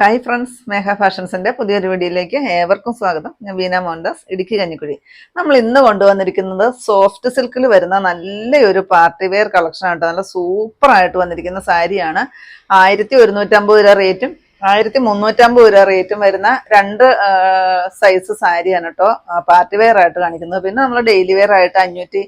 Hi friends മേഘ ഫാഷൻസിന്റെ പുതിയൊരു വീഡിയോയിലേക്ക് ഏവർക്കും സ്വാഗതം. ഞാൻ വീന മോഹൻദാസ് ഇടുക്കി കഞ്ഞിക്കുഴി. നമ്മൾ ഇന്ന് കൊണ്ടുവന്നിരിക്കുന്നത് സോഫ്റ്റ് സിൽക്കിൽ വരുന്ന നല്ലൊരു പാർട്ടി വെയർ കളക്ഷൻ ആയിട്ട് നല്ല സൂപ്പറായിട്ട് വന്നിരിക്കുന്ന സാരിയാണ്. ആയിരത്തി ഒരുന്നൂറ്റമ്പത് രൂപ റേറ്റും ആയിരത്തി മുന്നൂറ്റമ്പത് രൂപ റേറ്റും വരുന്ന രണ്ട് സൈസ് സാരിയാണ് കേട്ടോ പാർട്ടി വെയർ ആയിട്ട് കാണിക്കുന്നത്. പിന്നെ നമ്മൾ ഡെയിലി വെയർ ആയിട്ട് അഞ്ഞൂറ്റി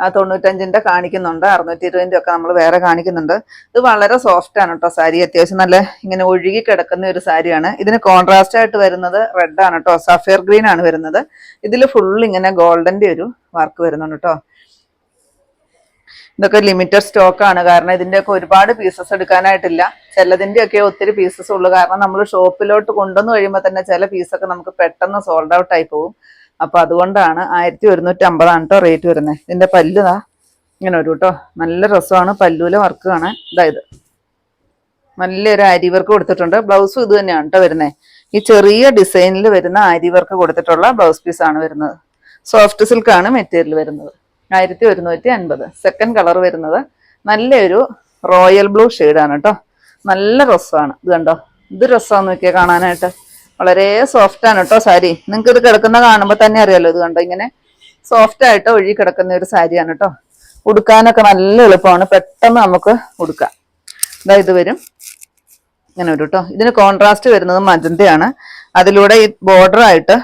ആ, തൊണ്ണൂറ്റഞ്ചിന്റെ കാണിക്കുന്നുണ്ട്. അറുന്നൂറ്റി ഇരുപതിന്റെ ഒക്കെ നമ്മൾ വേറെ കാണിക്കുന്നുണ്ട്. ഇത് വളരെ സോഫ്റ്റ് ആണ് കേട്ടോ സാരി. അത്യാവശ്യം നല്ല ഇങ്ങനെ ഒഴുകി കിടക്കുന്ന ഒരു സാരിയാണ്. ഇതിന് കോൺട്രാസ്റ്റ് ആയിട്ട് വരുന്നത് റെഡ് ആണ് കേട്ടോ സഫയർ ഗ്രീൻ ആണ് വരുന്നത്. ഇതിൽ ഫുൾ ഇങ്ങനെ ഗോൾഡന്റെ ഒരു വർക്ക് വരുന്നുണ്ട് കേട്ടോ ഇതൊക്കെ ലിമിറ്റഡ് സ്റ്റോക്ക് ആണ്. കാരണം ഇതിന്റെയൊക്കെ ഒരുപാട് പീസസ് എടുക്കാനായിട്ടില്ല. ചിലതിന്റെ ഒക്കെ ഒത്തിരി പീസസ് ഉള്ളൂ. കാരണം നമ്മൾ ഷോപ്പിലോട്ട് കൊണ്ടുവന്ന് കഴിയുമ്പോൾ തന്നെ ചില പീസൊക്കെ നമുക്ക് പെട്ടെന്ന് സോൾഡ് ഔട്ട് ആയി പോകും. അപ്പൊ അതുകൊണ്ടാണ് ആയിരത്തി ഒരുന്നൂറ്റി അമ്പതാണ് കേട്ടോ റേറ്റ് വരുന്നത് ഇതിന്റെ പല്ലുതാ ഇങ്ങനെ ഒരു കേട്ടോ നല്ല രസമാണ് പല്ലുവിലെ വർക്ക് കാണാൻ. ഇതായത് നല്ലൊരു അരി വർക്ക് കൊടുത്തിട്ടുണ്ട്. ബ്ലൗസ് ഇത് തന്നെയാണ് കേട്ടോ വരുന്നത് ഈ ചെറിയ ഡിസൈനിൽ വരുന്ന അരി വർക്ക് കൊടുത്തിട്ടുള്ള ബ്ലൗസ് പീസ് ആണ് വരുന്നത്. സോഫ്റ്റ് സിൽക്ക് ആണ് മെറ്റീരിയൽ വരുന്നത്. ആയിരത്തി ഒരുന്നൂറ്റി അൻപത് സെക്കൻഡ് കളർ വരുന്നത്. നല്ലൊരു റോയൽ ബ്ലൂ ഷെയ്ഡാണ് കേട്ടോ നല്ല രസമാണ്. ഇത് കണ്ടോ? ഇത് രസമാണെന്ന് നോക്കിയാൽ കാണാനായിട്ട്. വളരെ സോഫ്റ്റ് ആണ് കേട്ടോ സാരി. നിങ്ങൾക്ക് ഇത് കിടക്കുന്ന കാണുമ്പോൾ തന്നെ അറിയാലോ ഇത് കണ്ടോ? ഇങ്ങനെ സോഫ്റ്റ് ആയിട്ട് ഒഴുകി കിടക്കുന്ന ഒരു സാരിയാണ് കേട്ടോ ഉടുക്കാനൊക്കെ നല്ല എളുപ്പമാണ്. പെട്ടെന്ന് നമുക്ക് ഉടുക്കാം. ഇതാ ഇത് വരും. ഇങ്ങനെ വരും കേട്ടോ ഇതിന് കോൺട്രാസ്റ്റ് വരുന്നത് മജന്തയാണ്. അതിലൂടെ ഈ ബോർഡർ ആയിട്ട്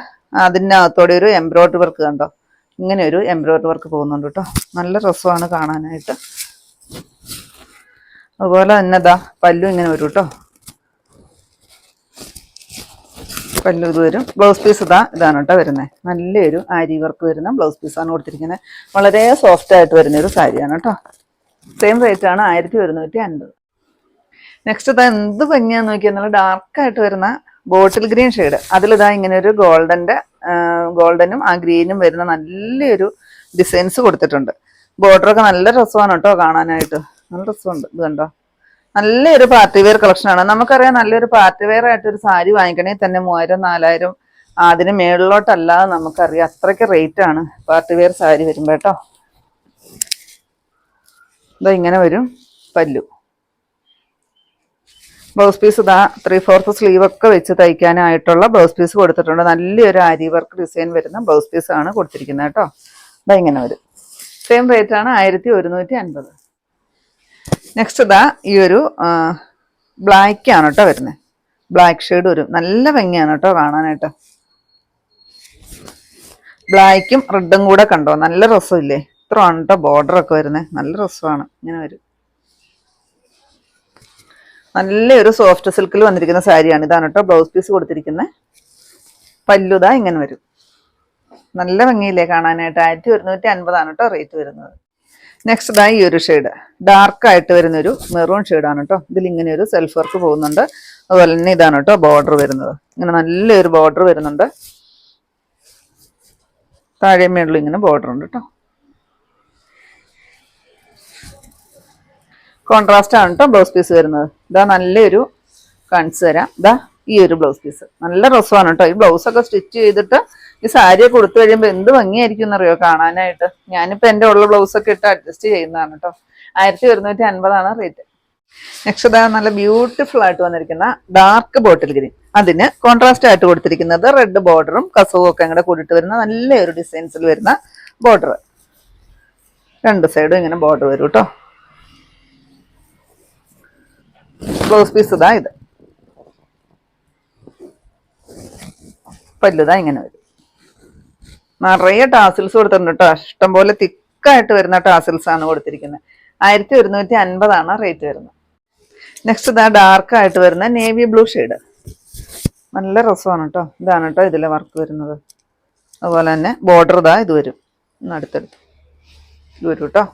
അതിനകത്തോടെ ഒരു എംബ്രോയിഡറി വർക്ക് കണ്ടോ? ഇങ്ങനെ ഒരു എംബ്രോയിഡറി വർക്ക് പോകുന്നുണ്ട് കേട്ടോ നല്ല രസമാണ് കാണാനായിട്ട്. അതുപോലെ തന്നെ ഇതാ പല്ലു ഇങ്ങനെ വരും കേട്ടോ പല്ലു ഇത് വരും. ബ്ലൗസ് പീസ് ഇതാ ഇതാണ് കേട്ടോ വരുന്നത് നല്ലൊരു ആരി വർക്ക് വരുന്ന ബ്ലൗസ് പീസാണ് കൊടുത്തിരിക്കുന്നത്. വളരെ സോഫ്റ്റ് ആയിട്ട് വരുന്ന ഒരു സാരിയാണ് കേട്ടോ. സെയിം റേറ്റ് ആണ് ആയിരത്തി ഒരുന്നൂറ്റി അൻപത്. നെക്സ്റ്റ് ഇതാ എന്ത് ഭംഗിയാന്ന് നോക്കിയാൽ നല്ല ഡാർക്ക് ആയിട്ട് വരുന്ന ബോട്ടിൽ ഗ്രീൻ ഷെയ്ഡ് അതിലിതാ ഇങ്ങനെ ഒരു ഗോൾഡന്റെ ഗോൾഡനും ആ ഗ്രീനും വരുന്ന നല്ലൊരു ഡിസൈൻസ് കൊടുത്തിട്ടുണ്ട്. ബോർഡർ ഒക്കെ നല്ല രസമാണ് കേട്ടോ കാണാനായിട്ട്. നല്ല രസമുണ്ട്. ഇത് കണ്ടോ? നല്ലൊരു പാർട്ടി വെയർ ആണ്. നമുക്കറിയാം നല്ലൊരു പാർട്ടി വെയർ ആയിട്ട് ഒരു സാരി വാങ്ങിക്കണേ തന്നെ മൂവായിരം നാലായിരം അതിന് മേളിലോട്ടല്ലാതെ നമുക്കറിയാം അത്രയ്ക്ക് റേറ്റ് ആണ് പാർട്ടി വെയർ സാരി വരുമ്പോ കേട്ടോ. ഇതാ ഇങ്ങനെ വരും പല്ലു. ബ്ലൗസ് പീസ് ഇതാ ത്രീ ഫോർത്ത് സ്ലീവ് ഒക്കെ വെച്ച് തയ്ക്കാനായിട്ടുള്ള ബ്ലൗസ് പീസ് കൊടുത്തിട്ടുണ്ട്. നല്ലൊരു ആരി വർക്ക് ഡിസൈൻ വരുന്ന ബ്ലൗസ് ആണ് കൊടുത്തിരിക്കുന്നത് കേട്ടോ. ഇതാ ഇങ്ങനെ വരും. സെയിം റേറ്റ് ആണ് ആയിരത്തി ഒരുന്നൂറ്റി അൻപത്. നെക്സ്റ്റ് ഇതാ ഈ ഒരു ബ്ലാക്ക് ആണ് കേട്ടോ വരുന്നത് ബ്ലാക്ക് ഷെയ്ഡ് വരും. നല്ല ഭംഗിയാണ് കേട്ടോ കാണാനായിട്ട്. ബ്ലാക്കും റെഡും കൂടെ കണ്ടോ? നല്ല രസമില്ലേ ഇത്ര ആണ് കേട്ടോ ബോർഡർ ഒക്കെ വരുന്നത് നല്ല രസമാണ്. ഇങ്ങനെ വരും. നല്ലൊരു സോഫ്റ്റ് സിൽക്കിൽ വന്നിരിക്കുന്ന സാരിയാണ് ഇതാണ് കേട്ടോ ബ്ലൗസ് പീസ് കൊടുത്തിരിക്കുന്നത് പല്ലുതാ ഇങ്ങനെ വരും. നല്ല ഭംഗിയില്ലേ കാണാനായിട്ട്? ആയിരത്തി ഒരുന്നൂറ്റി അൻപതാണ് കേട്ടോ റേറ്റ് വരുന്നത്. നെക്സ്റ്റ് ആയി ഈ ഒരു ഷെയ്ഡ് ഡാർക്ക് ആയിട്ട് വരുന്ന ഒരു മെറൂൺ ഷെയ്ഡാണ് കേട്ടോ ഇതിൽ ഇങ്ങനെ ഒരു സെൽഫ് വർക്ക് പോകുന്നുണ്ട്. അതുപോലെ തന്നെ ഇതാണ് കേട്ടോ ബോർഡർ വരുന്നത്. ഇങ്ങനെ നല്ലൊരു ബോർഡർ വരുന്നുണ്ട്. താഴെ മേളിൽ ഇങ്ങനെ ബോർഡർ ഉണ്ട് കേട്ടോ കോൺട്രാസ്റ്റ് ആണ് കേട്ടോ ബ്ലൗസ് പീസ് വരുന്നത്. ഇതാ നല്ലൊരു കാണിച്ചു തരാം ഇതാ ഈ ഒരു ബ്ലൗസ് പീസ് നല്ല രസമാണ് കേട്ടോ ഈ ബ്ലൗസ് ഒക്കെ സ്റ്റിച്ച് ചെയ്തിട്ട് ഈ സാരി കൊടുത്തു കഴിയുമ്പോൾ എന്ത് ഭംഗിയായിരിക്കും എന്നറിയോ കാണാനായിട്ട്? ഞാനിപ്പോ എന്റെ ഉള്ള ബ്ലൗസ് ഒക്കെ ഇട്ട് അഡ്ജസ്റ്റ് ചെയ്യുന്നതാണ് കേട്ടോ ആയിരത്തി ഒരുന്നൂറ്റി അൻപതാണ് റേറ്റ് നെക്സ്റ്റ് നല്ല ബ്യൂട്ടിഫുൾ ആയിട്ട് വന്നിരിക്കുന്ന ഡാർക്ക് ബോട്ടിൽ ഗ്രീൻ അതിന് കോൺട്രാസ്റ്റ് ആയിട്ട് കൊടുത്തിരിക്കുന്നത് റെഡ് ബോർഡറും കസവും ഒക്കെ കൂടെ കൂടിയിട്ട് വരുന്ന നല്ലൊരു ഡിസൈൻസിൽ വരുന്ന ബോർഡർ രണ്ട് സൈഡും ഇങ്ങനെ ബോർഡർ വരും കേട്ടോ ബ്ലൗസ് പീസ് ഇതാ. ഇത് പല്ലുതാ ഇങ്ങനെ വരും. നിറയെ ടാസിൽസ് കൊടുത്തിട്ടുണ്ട് കേട്ടോ. ഇഷ്ടംപോലെ തിക്കായിട്ട് വരുന്ന ടാസിൽസ് ആണ് കൊടുത്തിരിക്കുന്നത്. ആയിരത്തി ഒരുന്നൂറ്റി അൻപതാണ് റേറ്റ് വരുന്നത്. നെക്സ്റ്റ് ഇതാ ഡാർക്ക് ആയിട്ട് വരുന്ന നേവി ബ്ലൂ ഷെയ്ഡ് നല്ല രസമാണ് കേട്ടോ. ഇതാണ് കേട്ടോ ഇതിലെ വർക്ക് വരുന്നത്. അതുപോലെ തന്നെ ബോർഡർ ഇതാ ഇത് വരും. അടുത്തടുത്ത്. ഇത് വരും കേട്ടോ.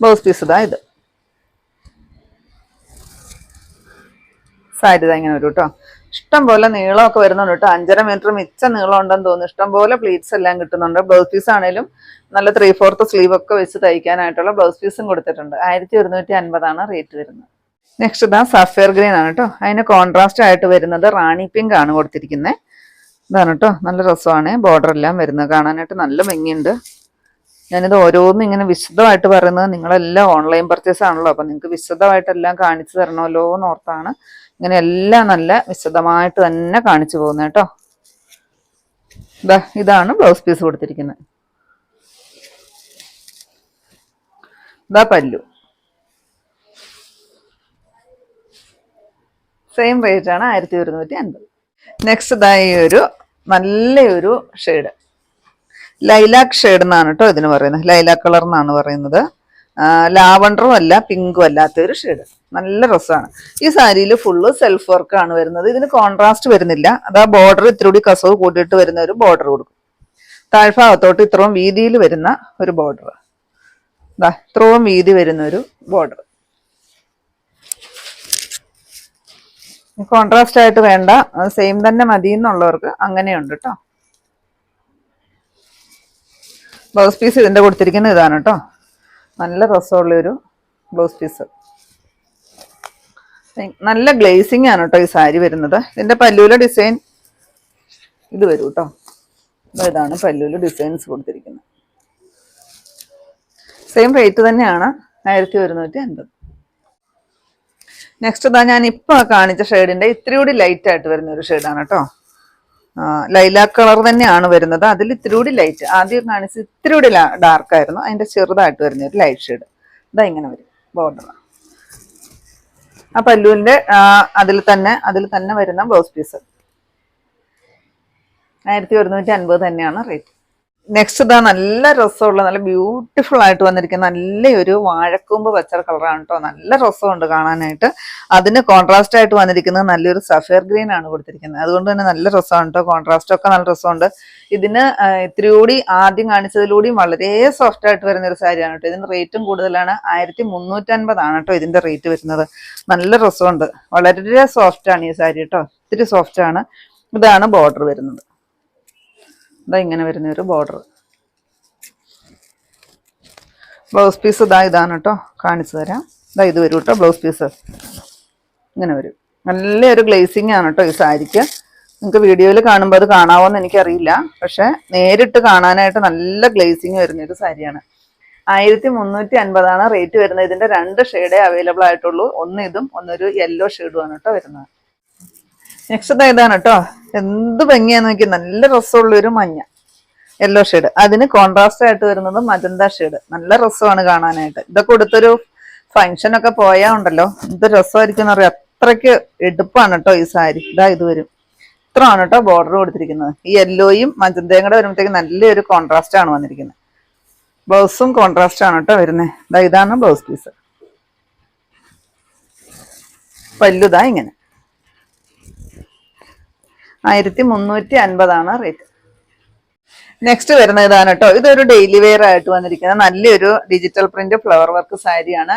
ബ്ലൗസ് പീസ് ഇതാ ഇത്. സാരി ഇതാ ഇങ്ങനെ വരും കേട്ടോ. ഇഷ്ടം പോലെ നീളമൊക്കെ വരുന്നുണ്ട് കേട്ടോ. അഞ്ചര മീറ്റർ മിച്ച നീളം ഉണ്ടെന്ന് തോന്നുന്നു. ഇഷ്ടം പോലെ പ്ലീറ്റ്സ് എല്ലാം കിട്ടുന്നുണ്ട്. ബ്ലൗസ് പീസ് ആണെങ്കിലും നല്ല ത്രീ ഫോർത്ത് സ്ലീവ് ഒക്കെ വെച്ച് തയ്ക്കാനായിട്ടുള്ള ബ്ലൗസ് പീസും കൊടുത്തിട്ടുണ്ട്. ആയിരത്തി ഒരുന്നൂറ്റി അൻപതാണ് റേറ്റ് വരുന്നത്. നെക്സ്റ്റ് ഇതാ സഫയർ ഗ്രീൻ ആണ് കേട്ടോ. അതിന് കോൺട്രാസ്റ്റ് ആയിട്ട് വരുന്നത് റാണി പിങ്ക് ആണ് കൊടുത്തിരിക്കുന്നത് ഇതാണ് കേട്ടോ. നല്ല രസമാണ്. ബോർഡർ എല്ലാം വരുന്നത്. കാണാനായിട്ട് നല്ല ഭംഗിയുണ്ട്. ഞാനിത് ഓരോന്നും ഇങ്ങനെ വിശദമായിട്ട് പറയുന്നത് നിങ്ങളെല്ലാം ഓൺലൈൻ പർച്ചേസ് ആണല്ലോ. അപ്പം നിങ്ങൾക്ക് വിശദമായിട്ടെല്ലാം കാണിച്ചു തരണമല്ലോ എന്ന് ഓർത്താണ്. ഇങ്ങനെ എല്ലാം നല്ല വിശദമായിട്ട് തന്നെ കാണിച്ചു പോകുന്നത് കേട്ടോ. ഇതാണ് ബ്ലൗസ് പീസ് കൊടുത്തിരിക്കുന്നത് ഇതാ പല്ലു. സെയിം റേറ്റ് ആണ് ആയിരത്തി ഒരുന്നൂറ്റി അൻപത്. നെക്സ്റ്റ് ഇതാ ഈ ഒരു നല്ലൊരു ഷെയ്ഡ് ലൈലാക്ക് ഷെയ്ഡ് എന്നാണ് കേട്ടോ ഇതിന് പറയുന്നത് ലൈലാക്ക് കളർ എന്നാണ് പറയുന്നത്. ലാവണ്ടറും അല്ല പിങ്കും അല്ലാത്തൊരു ഷെയ്ഡ് നല്ല രസമാണ് ഈ സാരിയിൽ ഫുള്ള് സെൽഫ് വർക്ക് ആണ് വരുന്നത്. ഇതിന് കോൺട്രാസ്റ്റ് വരുന്നില്ല. അത് ആ ബോർഡർ ഇത്തിരി കസവ് കൂട്ടിയിട്ട് വരുന്ന ഒരു ബോർഡർ കൊടുക്കും. താഴ്ഭാഗത്തോട്ട് ഇത്രയും വീതിയിൽ വരുന്ന ഒരു ബോർഡർ ഇത്രയും വീതി വരുന്ന ഒരു ബോർഡർ കോൺട്രാസ്റ്റ് ആയിട്ട് വേണ്ട. സെയിം തന്നെ മതി എന്നുള്ളവർക്ക് അങ്ങനെയുണ്ട് കേട്ടോ ബ്ലൗസ് പീസ് ഇതിന്റെ കൊടുത്തിരിക്കുന്നത് ഇതാണ് കേട്ടോ നല്ല രസമുള്ള ഒരു ബ്ലൗസ് പീസ് നല്ല ഗ്ലേസിംഗ് ആണ് കേട്ടോ ഈ സാരി വരുന്നത്. ഇതിന്റെ പല്ലൂല ഡിസൈൻ ഇത് വരും കേട്ടോ ഇതാണ് പല്ലൂല ഡിസൈൻസ് കൊടുത്തിരിക്കുന്നത്. സെയിം റേറ്റ് തന്നെയാണ്. ആയിരത്തി ഒരുന്നൂറ്റി അൻപത്. നെക്സ്റ്റ് ഇതാ ഞാൻ ഇപ്പൊ കാണിച്ച ഷെയ്ഡിന്റെ ഇത്തിരി കൂടി ലൈറ്റ് ആയിട്ട് വരുന്ന ഒരു ഷെയ്ഡാണ് കേട്ടോ ലൈലാക്ക് കളർ തന്നെയാണ് വരുന്നത്. അതിൽ ഇത്തിരി കൂടി ലൈറ്റ് ആദ്യം കാണിച്ച് ഇത്തിരി കൂടി ഡാർക്ക് ആയിരുന്നു. അതിന്റെ ചെറുതായിട്ട് വരുന്ന ഒരു ലൈറ്റ് ഷെയ്ഡ് ഇതാ ഇങ്ങനെ വരും. ബോർഡർ ആ പല്ലുവിന്റെ അതിൽ തന്നെ അതിൽ തന്നെ വരുന്ന ബ്ലൗസ് പീസ്. ആയിരത്തി ഒരുന്നൂറ്റി അൻപത് തന്നെയാണ് റേറ്റ് നെക്സ്റ്റ് ഇതാ നല്ല രസമുള്ള നല്ല ബ്യൂട്ടിഫുൾ ആയിട്ട് വന്നിരിക്കുന്ന നല്ലൊരു വാഴക്കൂമ്പ് പച്ച കളറാണ് കേട്ടോ നല്ല രസമുണ്ട് കാണാനായിട്ട്. അതിന് കോൺട്രാസ്റ്റ് ആയിട്ട് വന്നിരിക്കുന്നത് നല്ലൊരു സഫയർ ഗ്രീൻ ആണ് കൊടുത്തിരിക്കുന്നത്. അതുകൊണ്ട് തന്നെ നല്ല രസമാണ് കേട്ടോ കോൺട്രാസ്റ്റ് ഒക്കെ നല്ല രസമുണ്ട്. ഇതിന് ഇത്തിരി ആദ്യം കാണിച്ചതിലൂടെയും വളരെ സോഫ്റ്റ് ആയിട്ട് വരുന്ന ഒരു സാരിയാണ് കേട്ടോ ഇതിന് റേറ്റും കൂടുതലാണ്. ആയിരത്തി മുന്നൂറ്റൻപതാണ് കേട്ടോ ഇതിന്റെ റേറ്റ് വരുന്നത്. നല്ല രസമുണ്ട്. വളരെ സോഫ്റ്റ് ആണ് ഈ സാരി കേട്ടോ ഇത്തിരി സോഫ്റ്റ് ആണ്. ഇതാണ് ബോർഡർ വരുന്നത്. ഇതാ ഇങ്ങനെ വരുന്ന ഒരു ബോർഡർ ബ്ലൗസ് പീസ് ഇതാ ഇതാണ് കേട്ടോ കാണിച്ചു തരാം. ഇതാ ഇത് വരും കേട്ടോ ബ്ലൗസ് പീസ് ഇങ്ങനെ വരും. നല്ലൊരു ഗ്ലേസിങ് ആണ് കേട്ടോ ഈ സാരിക്ക്. നിങ്ങൾക്ക് വീഡിയോയിൽ കാണുമ്പോൾ അത് കാണാവോന്ന് എനിക്കറിയില്ല. പക്ഷെ നേരിട്ട് കാണാനായിട്ട് നല്ല ഗ്ലേസിങ് വരുന്ന ഒരു സാരിയാണ്. ആയിരത്തി മുന്നൂറ്റി അൻപതാണ് റേറ്റ് വരുന്നത്. ഇതിന്റെ രണ്ട് ഷെയ്ഡേ അവൈലബിൾ ആയിട്ടുള്ളൂ. ഒന്ന് ഇതും ഒന്നൊരു യെല്ലോ ഷെയ്ഡുമാണ് കേട്ടോ വരുന്നത്. നെക്സ്റ്റ് ഇതാണ് കേട്ടോ എന്ത് ഭംഗിയാന്ന് നോക്കി നല്ല രസമുള്ള ഒരു മഞ്ഞ. യെല്ലോ ഷെയ്ഡ് അതിന് കോൺട്രാസ്റ്റ് ആയിട്ട് വരുന്നത് മജന്ത ഷെയ്ഡ് നല്ല രസമാണ് കാണാനായിട്ട്. ഇതൊക്കെ കൊടുത്തൊരു ഫംഗ്ഷൻ ഒക്കെ പോയാ ഉണ്ടല്ലോ. എന്ത് രസമായിരിക്കും എന്നറിയാം. അത്രയ്ക്ക് എടുപ്പാണ് കേട്ടോ ഈ സാരി. ഇതാ ഇത് വരും. ഇത്രയാണ് കേട്ടോ ബോർഡർ കൊടുത്തിരിക്കുന്നത്. ഈ യെല്ലോയും മജന്തയും കൂടെ വരുമ്പോഴത്തേക്ക് നല്ലൊരു കോൺട്രാസ്റ്റ് ആണ് വന്നിരിക്കുന്നത്. ബ്ലൗസും കോൺട്രാസ്റ്റ് ആണ് കേട്ടോ വരുന്നത് ഇതാ ഇതാണ് ബ്ലൗസ് പീസ് പല്ലുതാ ഇങ്ങനെ. ആയിരത്തി മുന്നൂറ്റി അൻപതാണ് റേറ്റ് നെക്സ്റ്റ് വരുന്ന ഇതാണ് കേട്ടോ ഇതൊരു ഡെയിലി വെയർ ആയിട്ട് വന്നിരിക്കുന്ന നല്ലൊരു ഡിജിറ്റൽ പ്രിന്റ് ഫ്ലവർ വർക്ക് സാരിയാണ്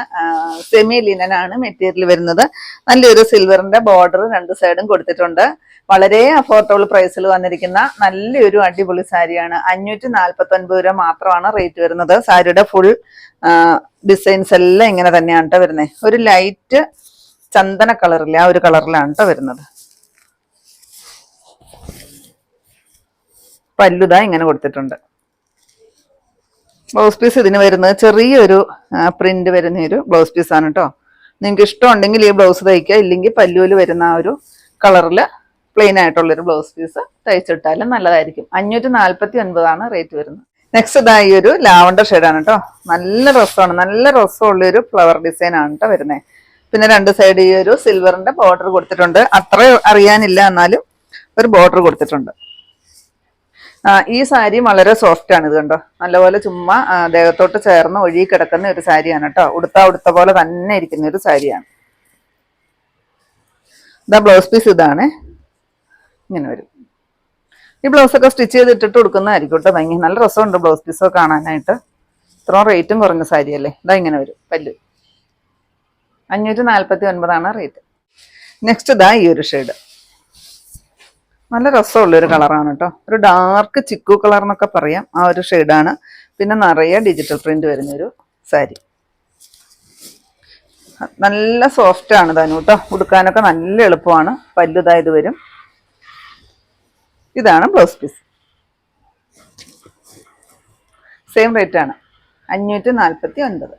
സെമി ലിനനാണ് മെറ്റീരിയൽ വരുന്നത്. നല്ലൊരു സിൽവറിന്റെ ബോർഡർ രണ്ട് സൈഡും കൊടുത്തിട്ടുണ്ട്. വളരെ അഫോർഡബിൾ പ്രൈസിൽ വന്നിരിക്കുന്ന നല്ലൊരു അടിപൊളി സാരിയാണ് അഞ്ഞൂറ്റി നാൽപ്പത്തി ഒൻപത് രൂപ മാത്രമാണ് റേറ്റ് വരുന്നത്. സാരിയുടെ ഫുൾ ഡിസൈൻസ് എല്ലാം ഇങ്ങനെ തന്നെയാണ് കേട്ടോ വരുന്നത് ഒരു ലൈറ്റ് ചന്ദന കളറില്ല ആ ഒരു കളറിലാണ് കേട്ടോ വരുന്നത്. പല്ലുത ഇങ്ങനെ കൊടുത്തിട്ടുണ്ട്. ബ്ലൗസ് പീസ് ഇതിന് വരുന്നത് ചെറിയൊരു പ്രിന്റ് വരുന്ന ഒരു ബ്ലൗസ് പീസ് ആണ് കേട്ടോ നിങ്ങൾക്ക് ഇഷ്ടമുണ്ടെങ്കിൽ ഈ ബ്ലൗസ് തയ്ക്കുക ഇല്ലെങ്കിൽ പല്ലുവിൽ വരുന്ന ആ ഒരു കളറിൽ പ്ലെയിൻ ആയിട്ടുള്ളൊരു ബ്ലൗസ് പീസ് തയ്ച്ചിട്ടാലും നല്ലതായിരിക്കും. അഞ്ഞൂറ്റി നാൽപ്പത്തി ഒൻപതാണ് റേറ്റ് വരുന്നത്. നെക്സ്റ്റ് ഇതാ ഈ ഒരു ലാവണ്ടർ ഷെയ്ഡാണ് കേട്ടോ നല്ല രസമാണ് നല്ല രസമുള്ള ഒരു ഫ്ലവർ ഡിസൈൻ ആണ് കേട്ടോ വരുന്നത് പിന്നെ രണ്ട് സൈഡ് ഈ ഒരു സിൽവറിന്റെ ബോർഡർ കൊടുത്തിട്ടുണ്ട്. അത്ര അറിയാനില്ല എന്നാലും ഒരു ബോർഡർ കൊടുത്തിട്ടുണ്ട്. ഈ സാരി വളരെ സോഫ്റ്റ് ആണ് ഇത് കണ്ടോ? നല്ലപോലെ ചുമ്മാ ദേഹത്തോട്ട് ചേർന്ന് ഒഴുകി കിടക്കുന്ന ഒരു സാരിയാണ് കേട്ടോ. ഉടുത്ത ഉടുത്ത പോലെ തന്നെ ഇരിക്കുന്ന ഒരു സാരിയാണ്. ഇതാ ബ്ലൗസ് പീസ് ഇതാണ്. ഇങ്ങനെ വരും. ഈ ബ്ലൗസ് ഒക്കെ സ്റ്റിച്ച് ചെയ്ത് ഇട്ടിട്ട് കൊടുക്കുന്നതായിരിക്കും കേട്ടോ ഭംഗി. നല്ല രസമുണ്ട് ബ്ലൗസ് പീസൊക്കെ കാണാനായിട്ട്. ഇത്രയും റേറ്റും കുറഞ്ഞ സാരിയല്ലേ? ഇതാ ഇങ്ങനെ വരും പല്ല്. അഞ്ഞൂറ്റി നാൽപ്പത്തി ഒൻപതാണ് റേറ്റ് നെക്സ്റ്റ് ഇതാ ഈ ഒരു ഷെയ്ഡ് നല്ല രസമുള്ള ഒരു കളറാണ് കേട്ടോ ഒരു ഡാർക്ക് ചിക്കു കളർ എന്നൊക്കെ പറയാം. ആ ഒരു ഷെയ്ഡാണ് പിന്നെ നിറയെ ഡിജിറ്റൽ പ്രിന്റ് വരുന്ന ഒരു സാരി നല്ല സോഫ്റ്റ് ആണ് താനും കേട്ടോ ഉടുക്കാനൊക്കെ നല്ല എളുപ്പമാണ്. പല്ലുതായത് വരും. ഇതാണ് ബ്ലൗസ് പീസ് സെയിം റേറ്റ് ആണ്. അഞ്ഞൂറ്റി നാൽപ്പത്തി ഒൻപത്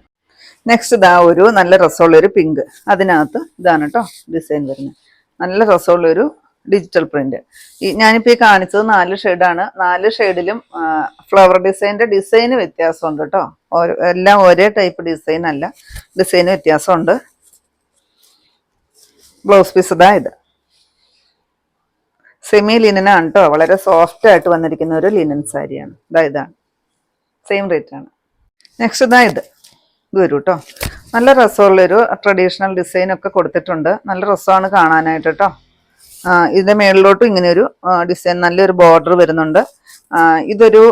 നെക്സ്റ്റ് ഇതാ ഒരു നല്ല രസമുള്ളൊരു പിങ്ക് അതിനകത്ത് ഇതാണ് കേട്ടോ ഡിസൈൻ വരുന്നത്. നല്ല രസമുള്ള ഒരു ഡിജിറ്റൽ പ്രിന്റ്. ഈ ഞാനിപ്പോൾ ഈ കാണിച്ചത് നാല് ഷെയ്ഡാണ് നാല് ഷെയ്ഡിലും ഫ്ലവർ ഡിസൈനിന്റെ ഡിസൈന് വ്യത്യാസമുണ്ട് കേട്ടോ ഓരോ എല്ലാം ഒരേ ടൈപ്പ് ഡിസൈൻ അല്ല. ഡിസൈന് വ്യത്യാസമുണ്ട്. ബ്ലൗസ് പീസ് ഇതാ ഇത്. സെമി ലിനനാണ് കേട്ടോ വളരെ സോഫ്റ്റ് ആയിട്ട് വന്നിരിക്കുന്ന ഒരു ലിനൻ സാരിയാണ് ഇതാ ഇതാണ്. സെയിം റേറ്റ് ആണ്. നെക്സ്റ്റ് ഇതാ ഇത്. ഇത് വരും കേട്ടോ നല്ല രസമുള്ളൊരു ട്രഡീഷണൽ ഡിസൈൻ ഒക്കെ കൊടുത്തിട്ടുണ്ട്. നല്ല രസമാണ് കാണാനായിട്ട് കേട്ടോ ആ, ഇതിന്റെ മേളിലോട്ടും ഇങ്ങനെ ഒരു ഡിസൈൻ നല്ലൊരു ബോർഡർ വരുന്നുണ്ട്. ഇതൊരു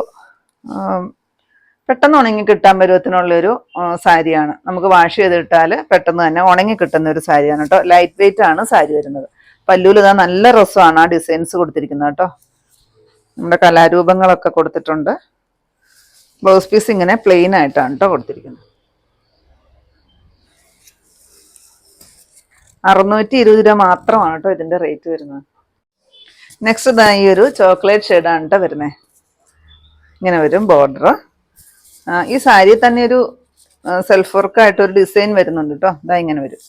പെട്ടെന്ന് ഉണങ്ങി കിട്ടാൻ പരുവത്തിനുള്ളൊരു സാരിയാണ്. നമുക്ക് വാഷ് ചെയ്തിട്ടാൽ പെട്ടെന്ന് തന്നെ ഉണങ്ങി കിട്ടുന്ന ഒരു സാരിയാണ് കേട്ടോ. ലൈറ്റ് വെയിറ്റ് ആണ് സാരി വരുന്നത്. പല്ലൂൽ ഇതാ നല്ല രസമാണ് ആ ഡിസൈൻസ് കൊടുത്തിരിക്കുന്നത് കേട്ടോ. നമ്മുടെ കലാരൂപങ്ങളൊക്കെ കൊടുത്തിട്ടുണ്ട്. ബ്ലൗസ് പീസ് ഇങ്ങനെ പ്ലെയിൻ ആയിട്ടാണ് കേട്ടോ കൊടുത്തിരിക്കുന്നത്. അറുന്നൂറ്റി ഇരുപത് രൂപ മാത്രമാണ് കേട്ടോ ഇതിന്റെ റേറ്റ് വരുന്നത്. നെക്സ്റ്റ് ഇതാ ഈ ഒരു ചോക്ലേറ്റ് ഷെയ്ഡാണ് കേട്ടോ വരുന്നത് ഇങ്ങനെ വരും ബോർഡർ ഈ സാരി തന്നെ ഒരു സെൽഫ് വർക്കായിട്ട് ഒരു ഡിസൈൻ വരുന്നുണ്ട് കേട്ടോ ഇതാ ഇങ്ങനെ വരും.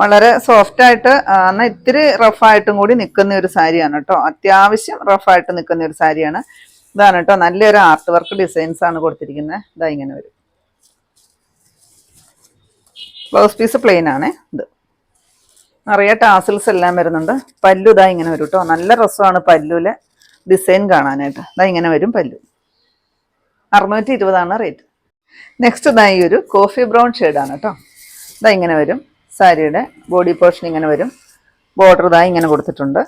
വളരെ സോഫ്റ്റ് ആയിട്ട് എന്നാൽ ഇത്തിരി റഫായിട്ടും കൂടി നിൽക്കുന്ന ഒരു സാരിയാണ് കേട്ടോ അത്യാവശ്യം റഫായിട്ട് നിൽക്കുന്ന ഒരു സാരിയാണ്. ഇതാണ് കേട്ടോ നല്ലൊരു ആർട്ട് വർക്ക് ഡിസൈൻസ് ആണ് കൊടുത്തിരിക്കുന്നത് ഇതാ ഇങ്ങനെ വരും. ബ്ലൗസ് പീസ് പ്ലെയിൻ ആണ്. ഇത് നിറയെ ടാസിൽസ് എല്ലാം വരുന്നുണ്ട്. പല്ലു ഇതാ ഇങ്ങനെ വരും കേട്ടോ നല്ല രസമാണ് പല്ലുവിലെ ഡിസൈൻ കാണാനായിട്ട്. ഇതാ ഇങ്ങനെ വരും പല്ലു. അറുന്നൂറ്റി ഇരുപതാണ് റേറ്റ് നെക്സ്റ്റ് ഇതാ ഈ ഒരു കോഫി ബ്രൗൺ ഷെയ്ഡാണ് കേട്ടോ ഇതാ ഇങ്ങനെ വരും. സാരിയുടെ ബോഡി പോർഷൻ ഇങ്ങനെ വരും. ബോർഡർ ഇതാ ഇങ്ങനെ കൊടുത്തിട്ടുണ്ട്.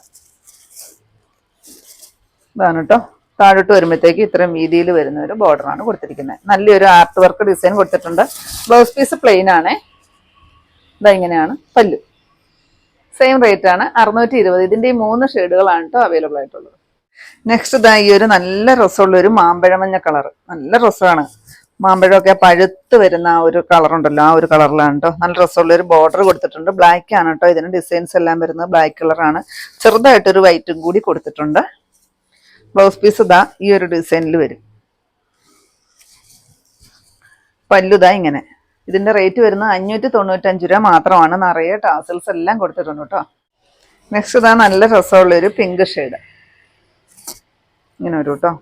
ഇതാണ് കേട്ടോ താഴോട്ട് വരുമ്പോഴത്തേക്ക് ഇത്രയും വീതിയിൽ വരുന്ന ഒരു ബോർഡറാണ് കൊടുത്തിരിക്കുന്നത്. നല്ലൊരു ആർട്ട് വർക്ക് ഡിസൈൻ കൊടുത്തിട്ടുണ്ട്. ബ്ലൗസ് പീസ് പ്ലെയിൻ ആണേ. ഇതാ ഇങ്ങനെയാണ് പല്ലു. സെയിം റേറ്റ് ആണ്. അറുന്നൂറ്റി ഇരുപത് ഇതിന്റെ ഈ മൂന്ന് ഷെയ്ഡുകളാണ് കേട്ടോ അവൈലബിൾ ആയിട്ടുള്ളത്. നെക്സ്റ്റ് ഇതാ ഈ ഒരു നല്ല രസമുള്ള ഒരു മാമ്പഴമഞ്ഞ കളർ നല്ല രസമാണ്. മാമ്പഴമൊക്കെ പഴുത്ത് വരുന്ന ആ ഒരു കളർ ഉണ്ടല്ലോ. ആ ഒരു കളറിലാണ് കേട്ടോ നല്ല രസമുള്ള ഒരു ബോർഡർ കൊടുത്തിട്ടുണ്ട്. ബ്ലാക്ക് ആണ് കേട്ടോ ഇതിന് ഡിസൈൻസ് എല്ലാം വരുന്നത് ബ്ലാക്ക് കളറാണ് ചെറുതായിട്ടൊരു വൈറ്റും കൂടി കൊടുത്തിട്ടുണ്ട്. ബ്ലൗസ് പീസ് ഇതാ ഈ ഒരു ഡിസൈനിൽ വരും. പല്ലുതാ ഇങ്ങനെ. ഇതിന്റെ റേറ്റ് വരുന്നത് അഞ്ഞൂറ്റി തൊണ്ണൂറ്റഞ്ച് രൂപ മാത്രമാണ്. നിറയെ ടാസൽസ് എല്ലാം കൊടുത്തിട്ടുണ്ട് കേട്ടോ നെക്സ്റ്റ് ഇതാ നല്ല രസമുള്ള ഒരു പിങ്ക് ഷെയ്ഡ് ഇങ്ങനെ ഒരു കേട്ടോ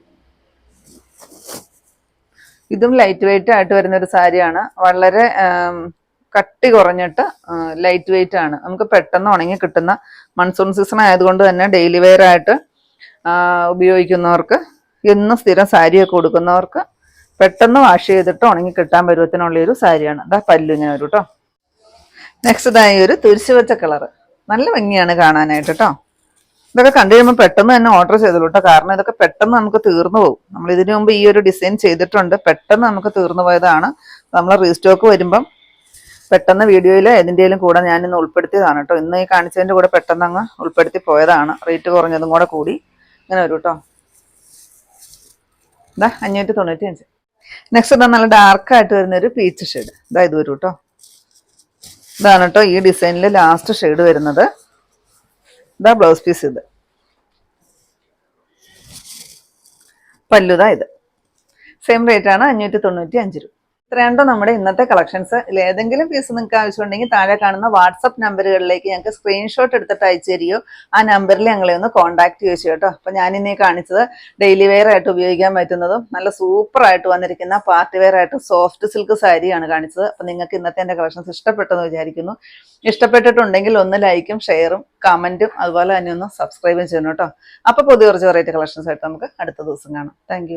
ഇതും ലൈറ്റ് വെയിറ്റ് ആയിട്ട് വരുന്ന ഒരു സാരിയാണ്. വളരെ കട്ടി കുറഞ്ഞിട്ട് ലൈറ്റ് വെയിറ്റ് ആണ്. നമുക്ക് പെട്ടെന്ന് ഉണങ്ങി കിട്ടുന്ന മൺസൂൺ സീസൺ ആയതുകൊണ്ട് തന്നെ ഡെയിലി വെയർ ആയിട്ട് ഉപയോഗിക്കുന്നവർക്ക് എന്നും സ്ഥിരം സാരിയൊക്കെ കൊടുക്കുന്നവർക്ക് പെട്ടെന്ന് വാഷ് ചെയ്തിട്ട് ഉണങ്ങി കിട്ടാൻ പരുവത്തിനുള്ള ഒരു സാരിയാണ്. ഇതാ പല്ലു ഇങ്ങനെ വരും കേട്ടോ നെക്സ്റ്റ് ഇതായി ഒരു തുരിശു വെച്ച കളറ് നല്ല ഭംഗിയാണ് കാണാനായിട്ട് കേട്ടോ ഇതൊക്കെ കണ്ടു കഴിയുമ്പോൾ പെട്ടെന്ന് തന്നെ ഓർഡർ ചെയ്തോളൂ കേട്ടോ കാരണം ഇതൊക്കെ പെട്ടെന്ന് നമുക്ക് തീർന്നു പോകും. നമ്മൾ ഇതിനു മുമ്പ് ഈ ഒരു ഡിസൈൻ ചെയ്തിട്ടുണ്ട്. പെട്ടെന്ന് നമുക്ക് തീർന്നു പോയതാണ്. നമ്മൾ റീസ്റ്റോക്ക് വരുമ്പം പെട്ടെന്ന് വീഡിയോയിൽ ഏതിന്റെയും കൂടെ ഞാൻ ഇന്ന് ഉൾപ്പെടുത്തിയതാണ് കേട്ടോ ഇന്ന് ഈ കാണിച്ചതിന്റെ കൂടെ പെട്ടെന്ന് അങ്ങ് ഉൾപ്പെടുത്തി പോയതാണ്. റേറ്റ് കുറഞ്ഞതും കൂടെ കൂടി ഇങ്ങനെ വരും കേട്ടോ ഇതാ അഞ്ഞൂറ്റി തൊണ്ണൂറ്റി അഞ്ച് നെക്സ്റ്റ് ഇതാ നല്ല ഡാർക്കായിട്ട് വരുന്ന ഒരു പീച്ച് ഷെയ്ഡ് ഇതാ ഇത് വരും കേട്ടോ ഇതാണ് കേട്ടോ ഈ ഡിസൈനിൽ ലാസ്റ്റ് ഷെയ്ഡ് വരുന്നത്. ഇതാ ബ്ലൗസ് പീസ് ഇത്. പല്ലുതാ ഇത് സെയിം റേറ്റ് ആണ് അഞ്ഞൂറ്റി തൊണ്ണൂറ്റി അഞ്ച് രൂപ. ഇത്രയാണ്ടോ നമ്മുടെ ഇന്നത്തെ കളക്ഷൻസ് ഏതെങ്കിലും പീസ് നിങ്ങൾക്ക് ആവശ്യമുണ്ടെങ്കിൽ താഴെ കാണുന്ന വാട്സപ്പ് നമ്പറുകളിലേക്ക് ഞങ്ങൾക്ക് സ്ക്രീൻഷോട്ട് എടുത്തിട്ട് അയച്ചു തരികയോ ആ നമ്പറിൽ ഞങ്ങളെ ഒന്ന് കോൺടാക്ട് ചെയ്യിച്ചു കേട്ടോ. അപ്പം ഞാനിന്നീ കാണിച്ചത് ഡെയിലി വെയർ ആയിട്ട് ഉപയോഗിക്കാൻ പറ്റുന്നതും നല്ല സൂപ്പർ ആയിട്ട് വന്നിരിക്കുന്ന പാർട്ടി വെയർ ആയിട്ട് സോഫ്റ്റ് സിൽക്ക് സാരിയാണ് കാണിച്ചത്. അപ്പം നിങ്ങൾക്ക് ഇന്നത്തെ എന്റെ കളക്ഷൻസ് ഇഷ്ടപ്പെട്ടെന്ന് വിചാരിക്കുന്നു. ഇഷ്ടപ്പെട്ടിട്ടുണ്ടെങ്കിൽ ഒന്ന് ലൈക്കും ഷെയറും കമന്റും അതുപോലെ തന്നെ ഒന്ന് സബ്സ്ക്രൈബും ചെയ്യണം കേട്ടോ. അപ്പോൾ പുതിയ കുറച്ച് വെറൈറ്റി കളക്ഷൻസ് ആയിട്ട് നമുക്ക് അടുത്ത ദിവസം കാണാം. താങ്ക്